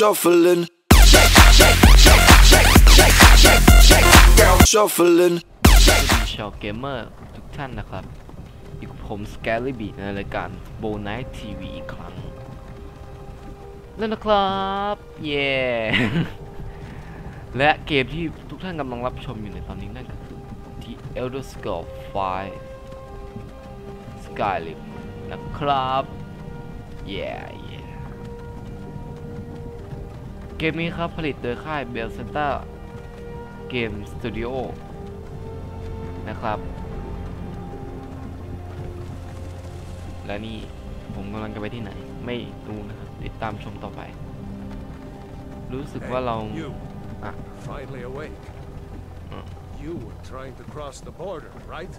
shuffling. Shake, shake, shake, shake, shake, shake, shake. Girl, shuffling. ชาวเกมเมอร์ทุกท่านนะครับอยู่กับผมสแกลลี่บีในรายการโบน i ทีวีอีกครั้งแล้วนะครับเย้และเกมที่ทุกท่านกำลังรับชมอยู่ในตอนนี้นั่นก็คือ The Elder Scrolls 5 Skyrim นะครับเเย้เกมนี้ครับผลิตโดยค่าย b e l s e t a Game Studio นะครับ และนี่ผมกำลังจะไปที่ไหน ไม่รู้นะครับติดตามชมต่อไป รู้สึกว่าเรา Hey, you. Ah. Finally awake. Mm. You were trying to cross the border, right?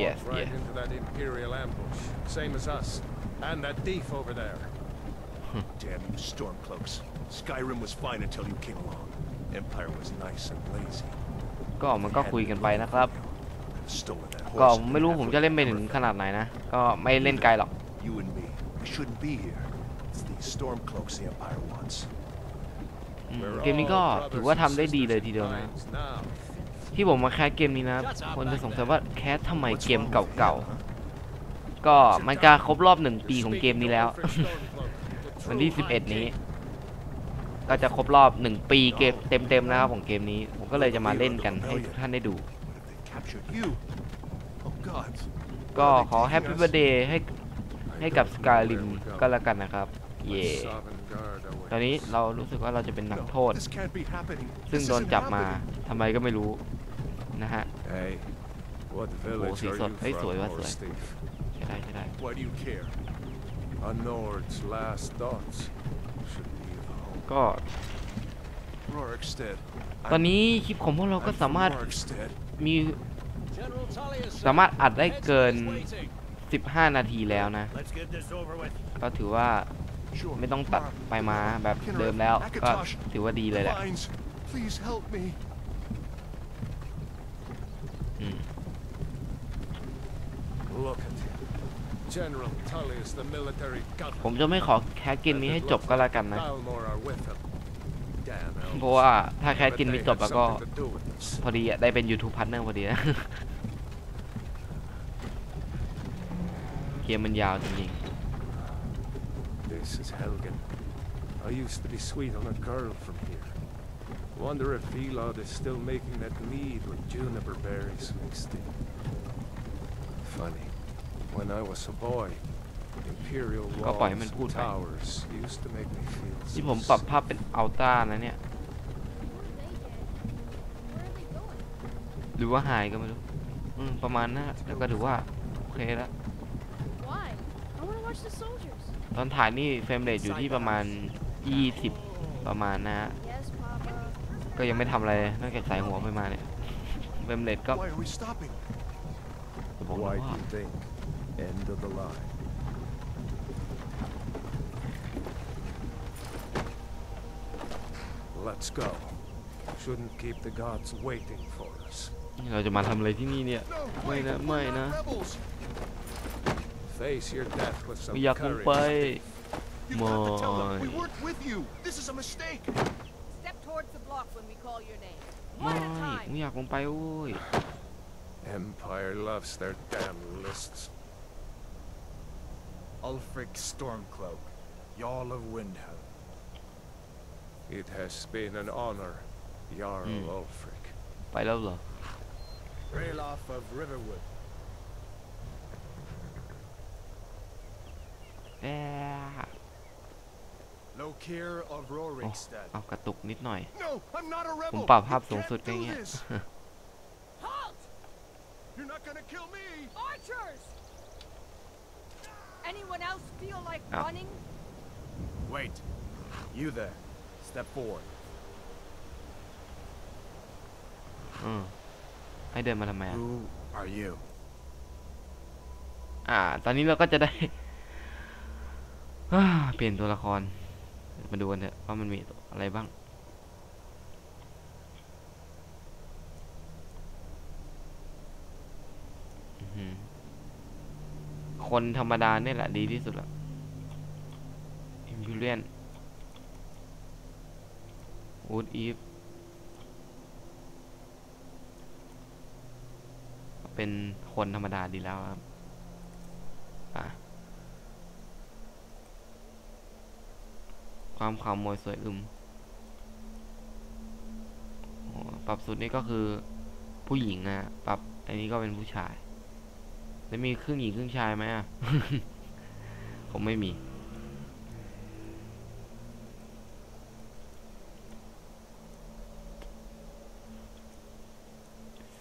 Yes, Walked right yeah. into that Imperial ambush, same as us, and that thief over there. Damn you stormcloaks. Skyrim was fine until you came along. Empire was nice and lazy. ก็มันก็คุยกันไปนะครับ Stolen that ก็ horse. ไม่รู้ผมจะเล่นไปถึงขนาดไหนนะ ก็ไม่เล่นไกลหรอก You and me. We shouldn't be here. It's these stormcloaks the Empire wants. อืม We're เกมนี้ก็ all ถือ brothers ว่าทำ and ได้ดีเลย sisters ที in เดียวนะ minds now. ที่ผมมาแคสเกมนี้นะ คนจะสงสัยว่าแคสทำไม What's เกม wrong with เก่า him, huh? ๆ ก็มันจะครบรอบหนึ่งปีของเกมนี้แล้ว Speaking over Stormcloak, the วันที่ true 11 นี้ ก็จะครบรอบ 1 ปีเกมเต็มๆนะครับของเกมนี้ ผมก็เลยจะมาเล่นกันให้ทุกท่านได้ดู What if they captured you? Oh God. ก็ขอแฮปปี้เบ t ร์ a เดย์ให้ให้กับสกายริมก็แล้วกันนะครับ เย่ Sovngarde away. ตอนนี้เรารู้สึกว่าเราจะเป็นนัก No, โทษ this can't be happening. ซึ่ง This โดน isn't จับมา happening. ทำไมก็ไม่รู้ นะฮะ Hey, what village สี are สด you เฮ้ยสวย from, ว่ะสวย horse thief? ใช่ได้ใช่ได้ Nord's last thoughts should leave home. ก็ Rorikstead. ตอนนี้คลิปของพวกเราก็ I'm สามารถ from Rorikstead. มีสามารถอัดได้เกิน 15 นาทีแล้วนะ Let's get this over with. ก็ถือว่า Sure. ไม่ต้องตัดไปมาแบบเดิมแล้ว ก็ถือว่าดีเลยแหละ Vines, please help me. อืม Look at him. General Tullius, the military ผม governor. จะไม่ขอแคสเกมนี้ให้จบก็แล้วกันนะ Balmor are with him. Damn เพราะว่าถ้าแคส But เกม they นี้จบ had แล้วก็ something to do with this. พอดีอะได้เป็น YouTube Partner พอดีนะเกมมันยาวจริง This is Helgen. I used to be sweet on a girl from here. Wonder if Elod is still making that mead with juniper berries mixed in. Funny. When I was a boy, imperial ก็ปล่อยให้ walls มันพูด and ไป towers used to make me feel ๆที่ so ผมปรับ sick. ภาพเป็นอัลต้านะเนี่ย หรือว่าหายก็ไม่รู้ อืม ประมาณนั้นอะแล้วก็ถือว่า โอเคแล้ว Why? I want to watch the soldiers. ตอนถ่ายนี่เฟรมเรทอยู่ที่ประมาณ 20 ประมาณนะฮะ Yes, Papa. ก็ยังไม่ทำอะไรเลยนอกจากใส่หัวไปมาเนี่ย เฟรมเรทก็ Why are we stopping? จะบอก Why ว่า do you think? End of the line. Let's go. Shouldn't keep the gods waiting for us. เราจะมาทำอะไรที่นี่เนี่ย No, Wait wait, a we're minute, not huh? rebels. Face your death with some ไม่อยากลง courage. ไป You have to tell them we My. weren't with you. This is a mistake. Step towards the block when we call your name. ไม่ One at a time. ไม่อยากลงไปโอ้ย Empire loves their damn lists. Ulfric Stormcloak, Jarl of Windhelm. It has been an honor, Jarl Hmm. Ulfric. ไปแล้วเหรอ Ralof of Riverwood. แอะ Lokir of โอ้ Rorikstead. เอากระตุกนิดหน่อย No, I'm not a ผม rebel. ปรับภาพ You สูง can't สุดก็อย่าง do เงี้ย this. Halt! You're not gonna kill me. Archers! Anyone else feel like Ah. running? Wait. You there. Step forward. อืมให้เดินมาทำไมอะ Who are you? อ่า ตอนนี้เราก็จะได้อ่าเปลี่ยนตัวละคร มาดูกันเถอะว่ามันมีอะไรบ้าง อื้อหือ คนธรรมดาเนี่ยแหละดีที่สุดละอิมพิเรียนวูดอีฟเป็นคนธรรมดาดีแล้วครับอะความขาวมวยสวยอึมปรับสุดนี่ก็คือผู้หญิงนะปรับอันนี้ก็เป็นผู้ชาย แล้วมีครึ่งหญิงครึ่งชายไหมอะผมไม่มี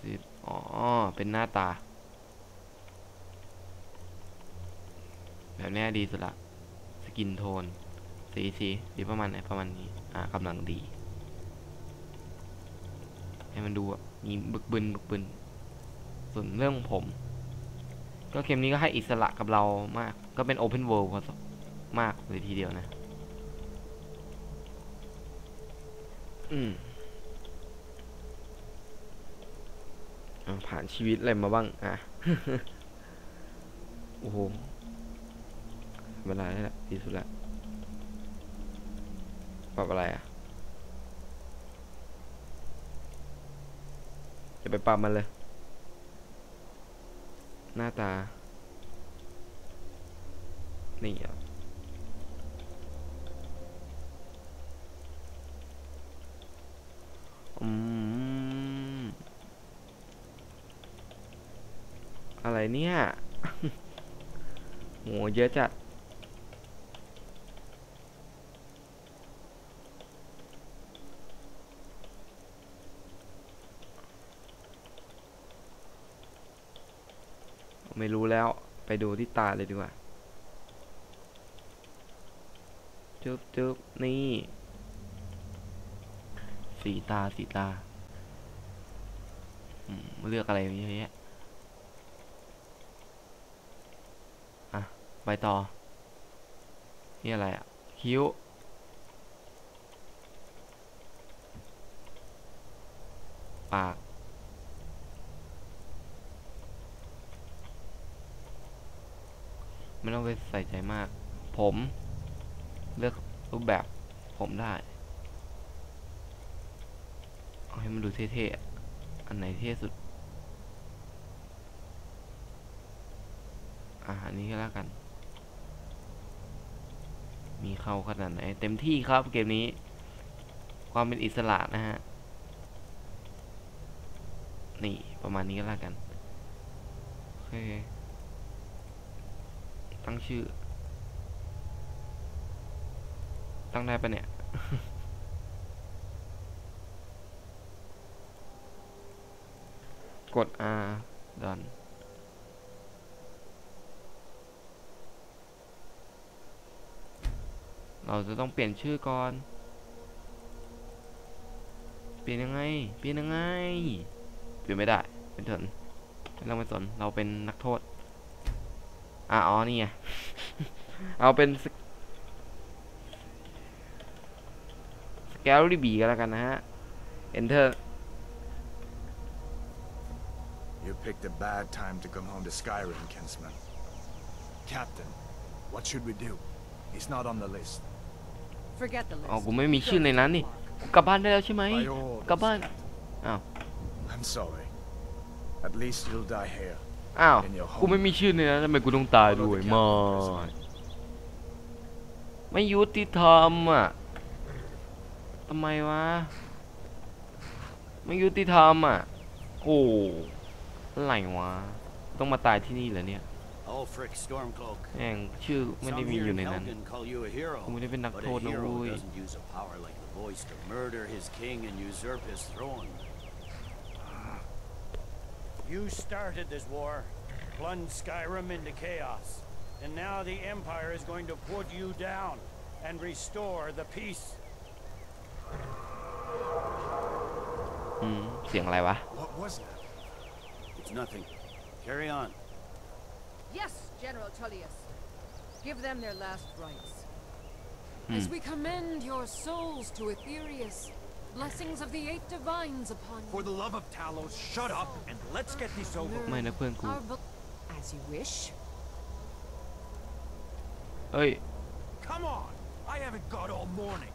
สิบอ๋อ เป็นหน้าตา แบบเนี้ยดีสุดละ สกินโทน สีสีดีประมาณไหนประมาณนี้ อ่ากำลังดี ให้มันดูแบบมีบึกบึนบึกบึน ส่วนเรื่องผม ก็เกมนี้ก็ให้อิสระกับเรามาก ก็เป็น Open World พอสมากเลยทีเดียวนะ อืมอะผ่านชีวิตอะไรมาบ้าง อะ โอ้โห เวลาได้ละดีสุดละปรับอะไรอะ จะไปปรับมันเลย หน้าตา นี่อะอืมอะไรเนี่ยโหเยอะจัด ไม่รู้แล้ว ไปดูที่ตาเลยดีกว่าจุ๊บจุ๊บนี่ สีตาสีตาเลือกอะไรเยอะแยะอะ ไปต่อ นี่อะไรอะ คิ้ว ปาก ไม่ต้องไปใส่ใจมาก ผมเลือกรูปแบบผมได้เอาให้มันดูเท่ๆ อันไหนเท่สุด อ่าอันนี้ก็แล้วกัน มีเข้าขนาดไหน เต็มที่ครับเกมนี้ ความเป็นอิสระนะฮะ นี่ประมาณนี้ก็แล้วกัน โอเค ตั้งชื่อ ตั้งได้ปะเนี่ย กด R ดันเราจะต้องเปลี่ยนชื่อก่อน เปลี่ยนยังไง เปลี่ยนยังไง เปลี่ยนไม่ได้ เป็นเถินไม่ต้องไปสน เราเป็นนักโทษ อะอ๋อนี่ไง เอาเป็นสแกลลี่บีกันแล้วกันนะฮะ enter You picked a bad time to come home to Skyrim, Kinsman. Captain, what should we do? He's not on the list. Forget the อ๋อ list. กูไม่มีชื่อในนั้นนี่กูกลับบ้านได้แล้วใช่ไหม By orders, กลับบ้าน Captain. Oh. I'm sorry. At least you'll die here. อ้าว In your กูไม่ home. มีชื่อในนั้นทำไมกูต้องตายด้วย Follow the ไมา captain, prisoner. ไม่ยุติธรรมอะทำไมวะ ไม่ยุติธรรมอะ โอ้อะไรวะ ต้องมาตายที่นี่เหรอเนี่ย Ulfric Stormcloak. แม่งชื่อไม่ได้ Some มีอ here ยู่ in ในนั้น Helgen call you a hero. กูไม่ได้เป็นนัก But โทษ a นะ hero เว้ย You started this war, plunged Skyrim into chaos, and now the Empire is going to put you down and restore the peace. อืม เสียงอะไรวะ What was that? It's nothing. Carry on. Yes, General Tullius. Give them their last rites. As we commend your souls to Aetherius, blessings of the eight divines upon you. For the love of Talos, shut up and let's get this over. ไม่นะเพื่อนกู Our bo- as you wish. เอ้ย Come on! I haven't got all morning.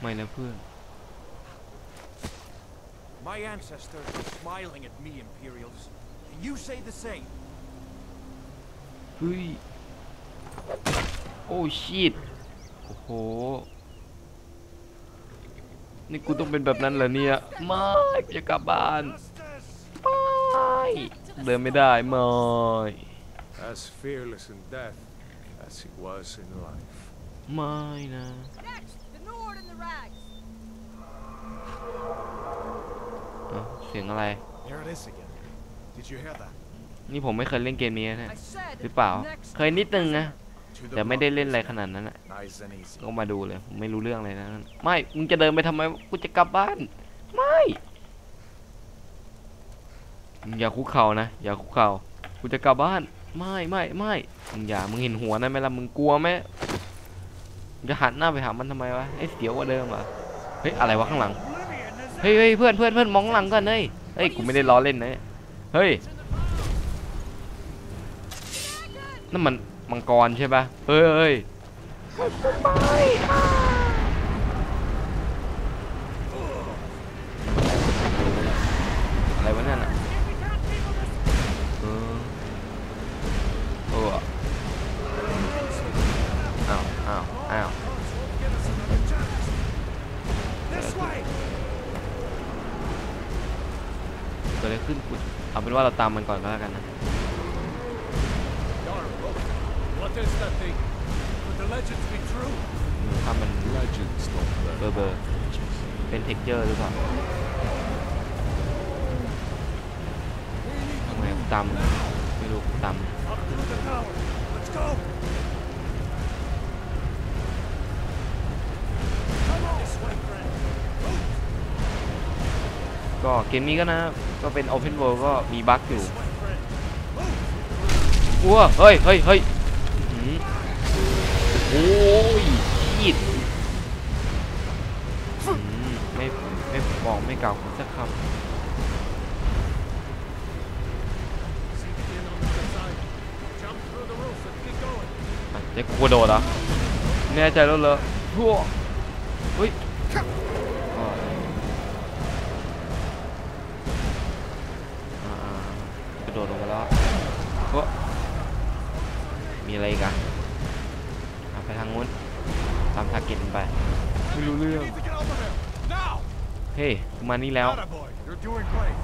ไม่นะเพื่อน My ancestors are smiling at me, Imperials. Can you say the same? เฮ้ย โอ้ชิตโอ้โห นี่กูต้องเป็นแบบนั้นเหรอเนี่ยไม่กูจะกลับบ้านไม่เดินไม่ได้ไม่ As fearless in death as he was in life. ไม่นะ Next, the Nord and the Rags. เอ้าเสียงอะไร Here it is again. Did you hear that? นี่ผมไม่เคยเล่นเกมนี้นะ I said หรือเปล่า next เคยนิดนึงนะ To the แต่ไม่ได้ rock, เล่นอะไรข prisoner. นาดนั้นอะ Nice and easy. ก็มาดูเลยผมไม่รู้เรื่องเลยนะไม่ มึงจะเดินไปทำไมกูจะกลับบ้าน ไม่มึงอย่าคุกเข่านะ อย่าคุกเข่ากูจะกลับบ้าน ไม่ไม่ไม่มึงอย่า มึงเห็นหัวนั่นไหมล่ะ มึงกลัวไหมมึงจะหันหน้าไปหามันทำไมวะไอ้เสียวกว่าเดิมอะ เฮ้ยอะไรวะข้างหลัง เฮ้ยเฮ้ยเพื่อนเพื่อนเพื่อนมองข้างหลังก่อนเฮ้ย เฮ้ยกูไม่ได้ล้อเล่นนะ เฮ้ยนั่นมัน มังกรใช่ปะเฮ้ยเฮ้ยอะไรวะเนั่ยน่ะเออเอออ้าวอ้าวอ้าวเกิดอะไรขึ้นกูเอาเป็นว่าเราตามมันก่อนก็แล้วกันนะ What is that thing? Could the legends be true? ถ้ามัน Legends don't เบอร์เบอร์เป็นเท็กเจอร์หรือเปล่าทำไมกูตามมึงไม่รู้กูตามมึง Up to the tower. Let's go! Come on! This way, friend. ก็เกมนี้ก็นะ ก็เป็น Open World ก็มีบั๊กอยู่ This way, friend. อ้วเฮ้ยเฮ้ยเฮ้ยอื้อหือ โอ้ยชีดไม่ไม่บอกไม่กล่าวสักคำอะกูกระโดดเหรอแน่ใจแล้วเหรอพัวเฮ้ยกระโดดลงมาแล้วพัวมีอะไรอีกอ รู้เรื่อง Need to get over there. Now! เฮ้ยกูมานี่แล้ว Attaboy, you're doing great.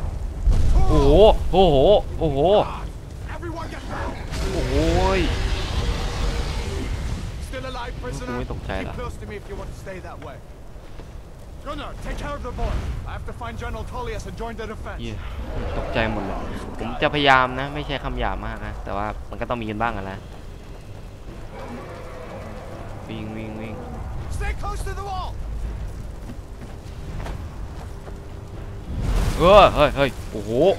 โอ้โห โอ้โห โอ้โห Everyone get down! โอ้โหย Still alive, prisoner? ไม่ตกใจ Keep ละ close to me if you want to stay that way. Gunnar, take care of the boy. I have to find General Tullius and join the defense. เหี้ยตกใจหมดเลย ผมจะพยายามนะ ไม่ใช่คำหยาบมากนะ แต่ว่ามันก็ต้องมีกันบ้างอะนะวิ่ close to the wall. Ơ, ơi, ơi. Ồ.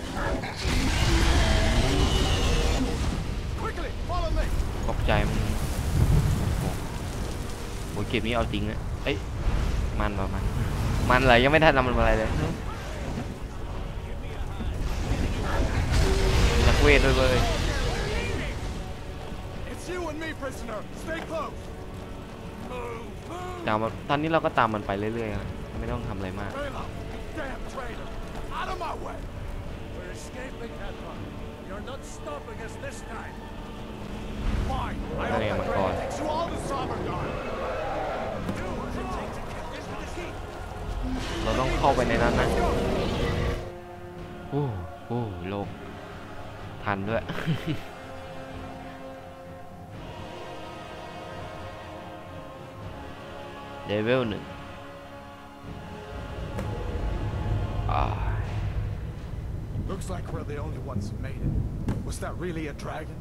Cọc chạy mình. Ủa kịp ní ao tiền đấy, Ấy. Man vào man. Man lại cho mấy thằng nằm vào lại đây. Là quê thôi ơi. It's you and me, prisoner. Stay close. ตามตอนนี้เราก็ตามมันไปเรื่อยๆ ไม่ต้องทำอะไรมาก อะไรมาก่อนเราต้องเข้าไปในนั้นนะโอ้โหโลกทันด้วย เลเวลหนึ่งอ่า Looks like we're the only ones who made it. Was that really a dragon?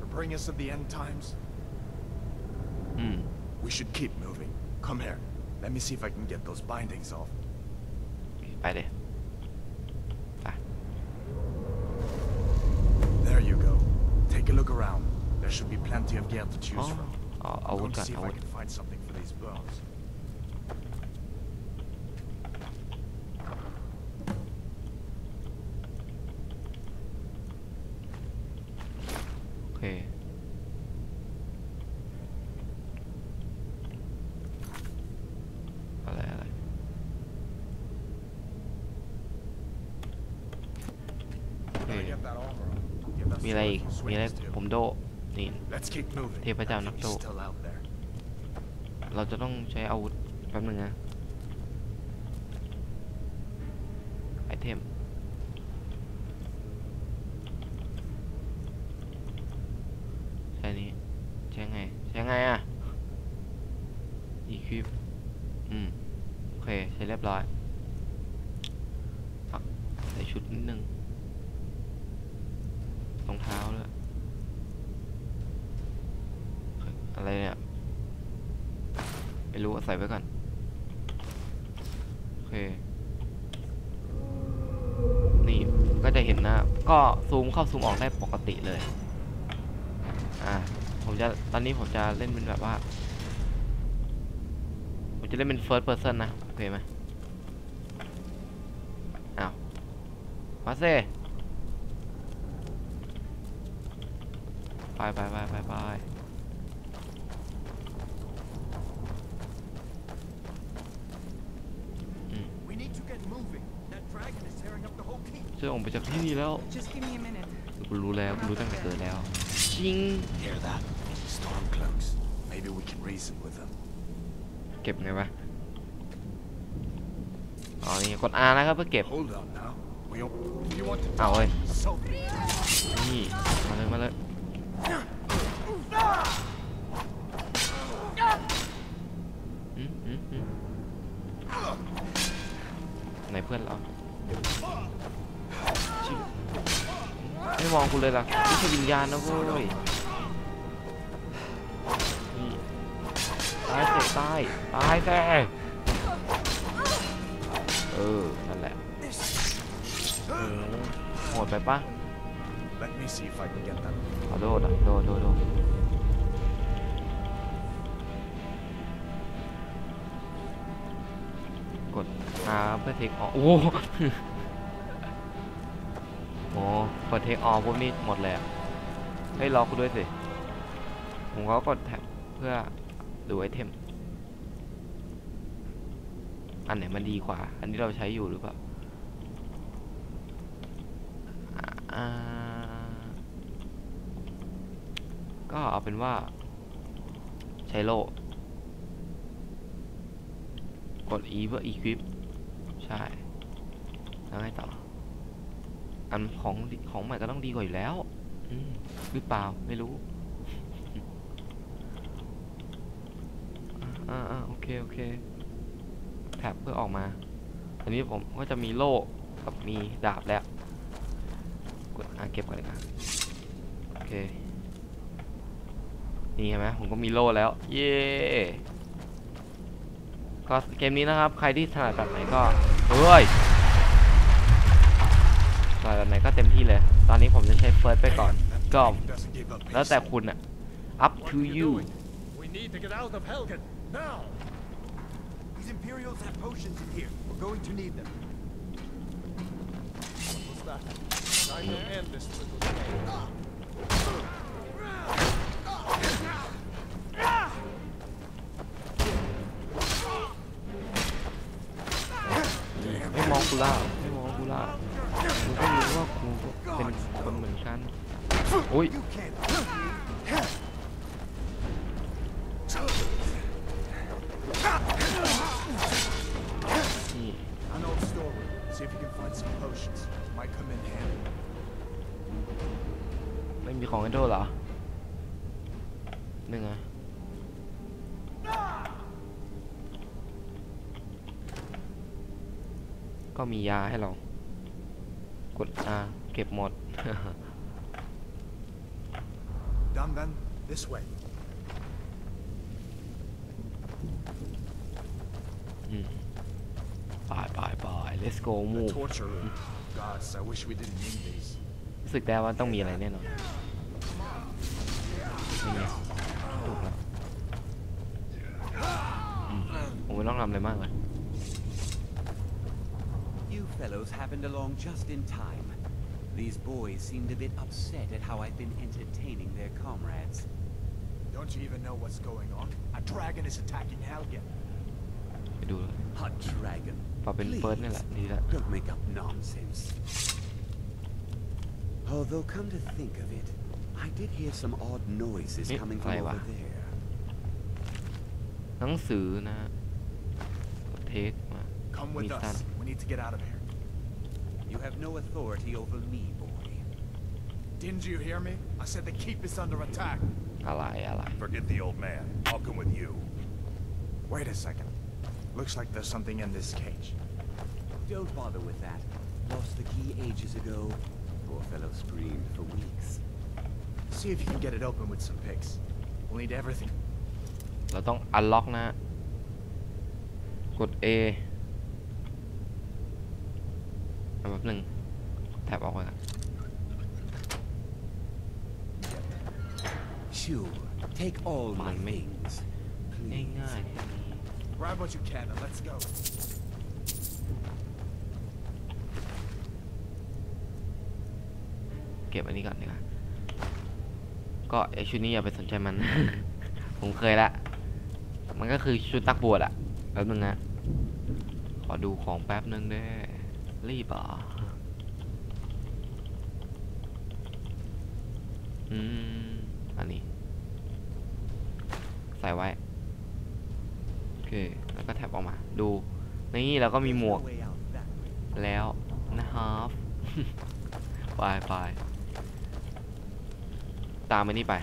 To bring us of the end times? อืม We should keep moving. Come here. Let me see if I can get those bindings off. ไปเลยไป There you go. Take a look around. There should be plenty of gear to อ๋อ choose from. เอาอาวุธ Going ก่ to อน see if อาวุ I ธ can find something for these bones. โอเค อะไรอะไร มีอะไรอีก Sword มีอะไร swings too. ผมโดนี่ Let's keep moving. เทพเจ้านัก He's โด still out there. เราจะต้องใช้อาวุธแป๊บนึงนะ ไอเทม ใช่นี้ ใช้ไง ใช้ไงอะ อีควิปอืม โอเค ใช้เรียบร้อยอะใส่ชุดนิดนึงรองเท้าด้วยเฮ้ยอะไรเนี่ย ไม่รู้อะใส่ไว้ก่อน โอเค นี่ก็จะเห็นนะ ก็ซูม เข้าซูมออกได้ปกติเลย อ่า ผมจะตอนนี้ผมจะเล่นเป็นแบบว่า ผมจะเล่นเป็น first person นะ โอเคไหมอ้าวมาเซไปไปไปไปไป We need to get moving. That dragon is tearing up the whole keep. ช่วยออกไปจากที่นี่แล้ว กูรู้แล้วกูรู้ตั้งแต่เกิดแล้วจริง Hear that? Stormcloaks. Maybe we can reason with them. เก็บไงวะอ๋อนี่กด R นะครับเพื่อเก็บ Hold on now. We don't... You want to เอาเว้ย So นี่มาเลยมาเลยอืมอืมอืมไหนเพื่อนเราชิบ ไม่มองกูเลยล่ะนี่คือวิญญาณนะเว้ยนี่ตายเสตายตายแซ่เออ นั่นแหละโอ้โหโหดไปปะ let me see if I can get that. ขอโทษอะโดนโดนโดนกด R เพื่อเทคออโอ้โหโอ้กดเทคออพวกนี้หมดเลยอะเฮ้ยรอกูด้วยสิ ผมก็กดแท็บเพื่อดูไอเทม อันไหนมันดีกว่า อันนี้เราใช้อยู่หรือเปล่าก็เอาเป็นว่า ใช้โล่กด E เพื่อ equip ใช่ แล้วไงต่อ อันของของใหม่ก็ต้องดีกว่าอยู่แล้วหรือเปล่าไม่รู้อ่าโอเคโอเคแท็บเพื่อออกมา อันนี้ผมก็จะมีโล่กับมีดาบแล้วกดอ่าเก็บก่อนเลยครับโอเคนี่เห็นไหมผมก็มีโล่แล้ว เย้ก็เกมนี้นะครับ ใครที่ถนัดแบบไหนก็เฮ้ย ถนัดแบบไหนก็เต็มที่เลย ตอนนี้ผมจะใช้เฟิร์สไปก่อน ก็ Doesn't give up แล้วแต่ his คุณอะ up What to are you doing? We need to get out of Helgen. Now! These Imperials have potions in here. We're going to need them. What's that? Time to end this little game. ก็มียาให้เรา กด R เก็บหมด Done then. This way. อืมไปไปไป let's go The move torture room. Gods, I wish we didn't need these. รู้สึกได้ว่าต้องมีอะไรแน่นอนนี่ไงถูกแล้วอืมผมไม่ต้องทำอะไรมากเลย You fellows happened along just in time. These boys seemed a bit upset at how I've been entertaining their comrades. Don't you even know what's going on? A dragon is attacking Helgen. ไปดูเลย A dragon. ปรับเป็นเฟิร์สนี่แหละดีแล้ว Don't make up nonsense. Although, come to think of it, I did hear some odd noises Eh, coming fromอะไรวะ? over there. หนังสือนะเทคมา Come มี with สัน us. You have no authority over me, boy. Didn't you hear me? I said the keep is under attack. อะไรอะไร Forget the old man. I'll come with you. Wait a second. Looks like there's something in this cage. Don't bother with that. Lost the key ages ago. Poor fellow screamed for weeks. See if you can get it open with some picks. We'll need everything. เราต้องอันล็อกนะ กด A เอา แป๊บหนึ่งแท็บออกไปก่อน Sure. Take all my Fine, mate. things. ง่าย Please. ๆ Grab what you can and let's go. เก็บอันนี้ก่อนดีกว่าก็ไอชุดนี้อย่าไปสนใจมัน ผมเคยละ มันก็คือชุดนักบวชอะแป๊บนึงนะ ขอดูของแป๊บนึงเด้ รีบเหรออืม อันนี้ ใส่ไว้ โอเค แล้วก็แท็บออกมา ดู นี่เราก็มีหมวก แล้วนะครับไปไปตามไปนี่ไป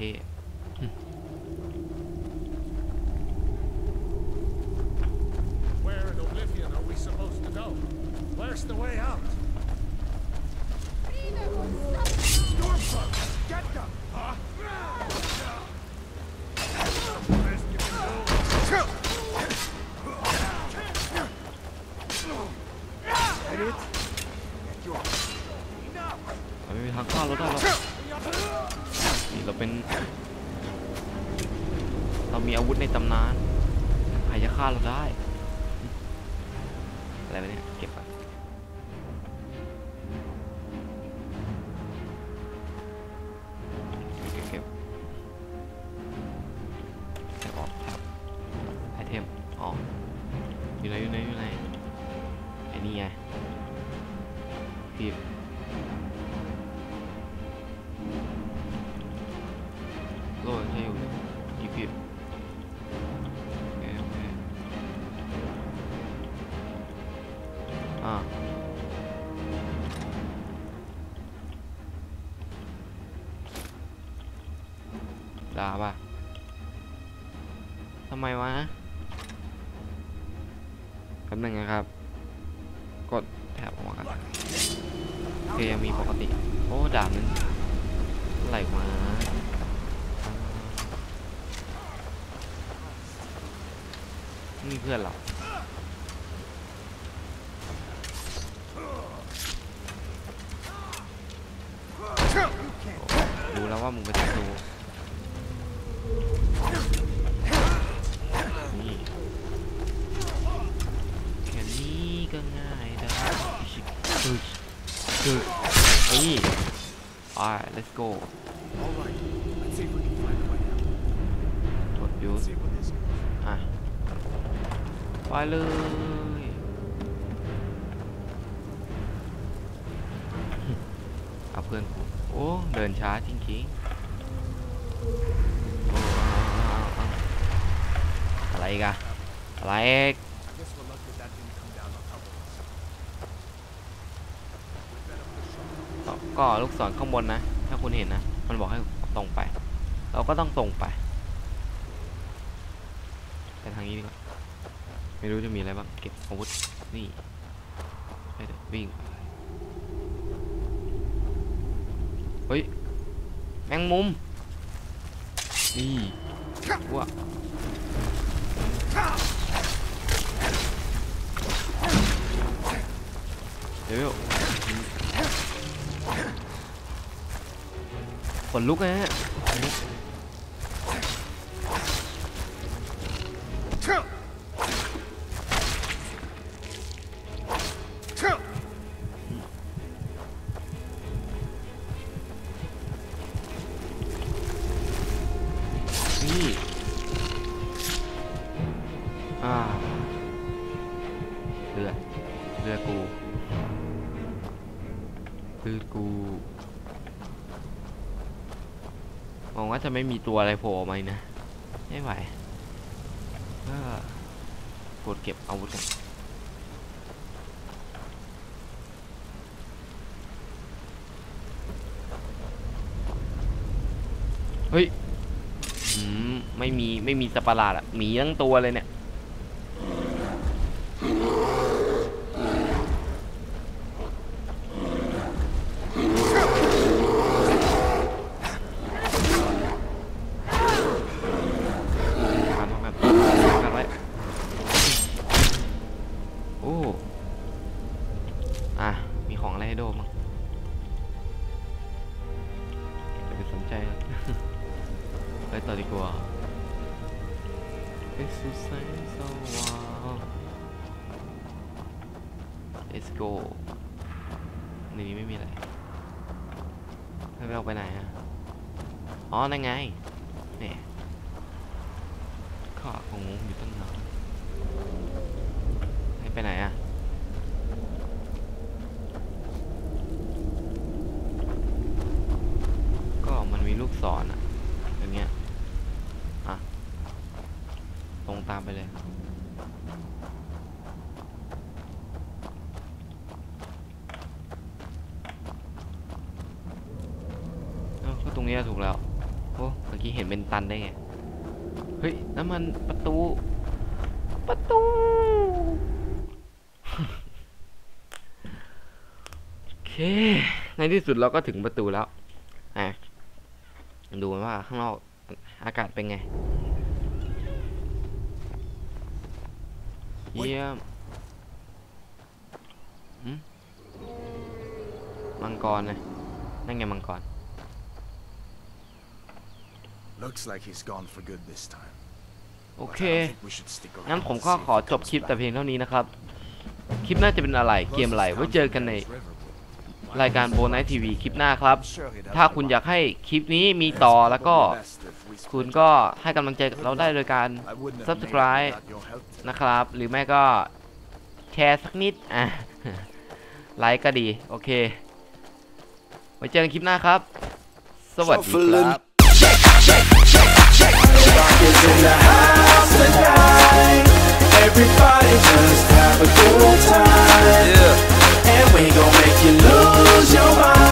here. Where in Oblivion are we supposed to go? Where's the way out? Stormcloak! Get them! เราเป็น เรามีอาวุธในตำนานใครจะฆ่าเราได้ อะไรไปเนี่ย เก็บก่อนเก็บเก็บออกแท็บไอเทมอ๋ออยู่ไหนอยู่ไหนอยู่ไหนไอ้นี่ไงพีบ คือนี่ไป let's go กดยู Let's see what this is. อะไปเลยเอาเพื่อนกูโอ้เดินช้าจริงๆโอ้เอะไรกันอะไรอีก I guess we're lucky that didn't come down on top of us. We better push on. ก็ก็ลูกศรข้างบนนะ ถ้าคุณเห็นนะ มันบอกให้ตรงไป เราก็ต้องตรงไปไปทางนี้ดีกว่า ไม่รู้จะมีอะไรบ้าง เก็บอาวุธ นี่ไปเดี๋ยววิ่งไปเฮ้ย แมงมุม นี่ว้าเดี๋ยว ขนลุกนะฮะ จะไม่มีตัวอะไรโผล่ออกมานะ ไม่ไหวก็กดเก็บอาวุธกันเฮ้ยอืมไม่มีไม่มีสัตว์ประหลาดอะหมีทั้งตัวเลยเนี่ย นี้ไม่มีอะไรแล้วเอาไปไหนอะอ๋อนั่นไงเนี่ยข้าของงงอยู่ตั้งนานให้ไปไหนอะก็มันมีลูกศรอะอย่างเงี้ย อะ ตรงตามไปเลย เอ้าก็ตรงเนี้ยถูกแล้ว โอ้เมื่อกี้เห็ นเป็นตันได้ไง เฮ้ยน้ำมันประตู ประตู โอเค ในที่สุดเราก็ถึงประตูแล้ว อะ ดูว่าข้างนอกอากาศเป็นไง เยี่ยมหืมมังกรนะนั่นไงมังกร Looks like he's gone for good this time. โอ But เค I don't think we should stick งั้น around ผม to ก็ see if ขอ he จบ comes คลิปแต่ back. เพียงเท่านี้นะครับ คลิปน่าจะเป็นอะไร เกมอะไร ไว้เจอกันในรายการโบนัสทีวีคลิปหน้าครับ I'm sure he'd have ถ้า the คุณ money. อยากให้คลิปนี้มีต่อ It's แล้วก็ probably best if we คุณ split ก็ให้กำลังใจเราได้โดยการ I wouldn't have made it subscribe without your help. นะครับ หรือไม่ก็แชร์สักนิด อะ ไลค์ก็ดี โอเค ไว้เจอกันคลิปหน้าครับ สวัสดีครับ Shuffling. Shake, shake, in the house tonight. Everybody just have a good time. And we gon' make you lose your mind.